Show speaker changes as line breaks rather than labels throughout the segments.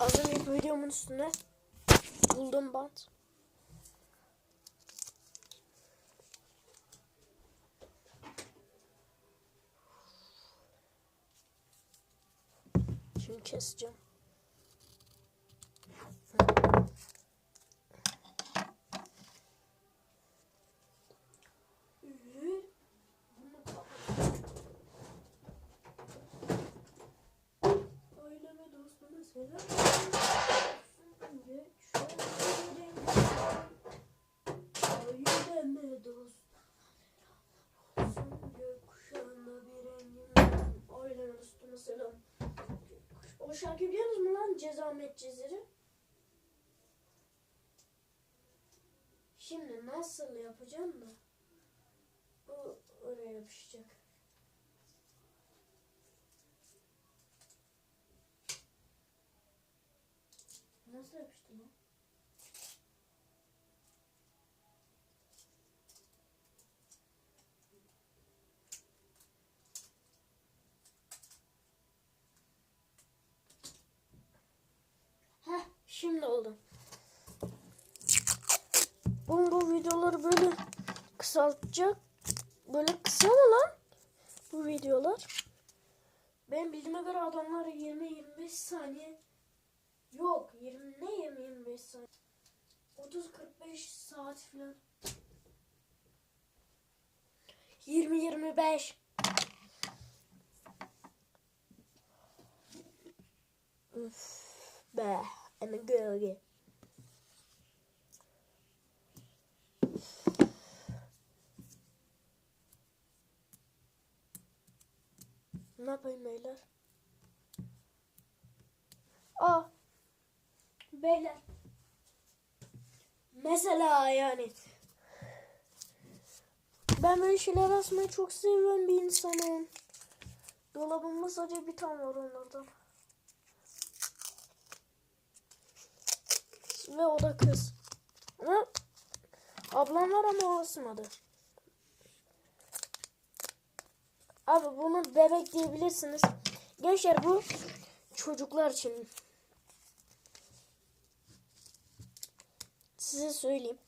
Az önceki videomun üstüne buldum bant. Şimdi keseceğim. Aileme lan Cezamet Cezeri? Şimdi nasıl yapacağım da bu oraya yapışacak. Nasıl yapıştı lan? Şimdi oldu. Bu, videoları böyle kısaltacak. Böyle kısa mı lan? Bu videolar. Ben bildiğime göre adamlar 20-25 saniye Yok 20 ne 20 25 saat. 30 45 saat falan. 20 25. Üf be. Ana gölge. Ne yapayım beyler? Aa Beyler. Mesela yani. Ben böyle şeyler asmayı çok seviyorum bir insanım. Dolabımda sadece bir tane var onlardan. Ve o da kız. Ama ablam var ama o asmadı. Abi bunu bebek diyebilirsiniz. Gençler bu çocuklar için. size söyleyeyim.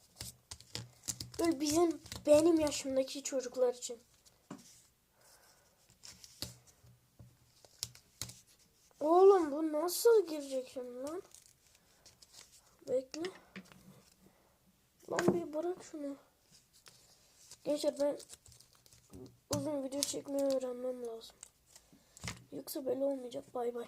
Böyle bizim benim yaşımdaki çocuklar için. Oğlum bu nasıl girecek şimdi lan? Bekle. Lan bir bırak şunu. Gençler ben uzun video çekmeyi öğrenmem lazım. Yoksa böyle olmayacak. Bay bay.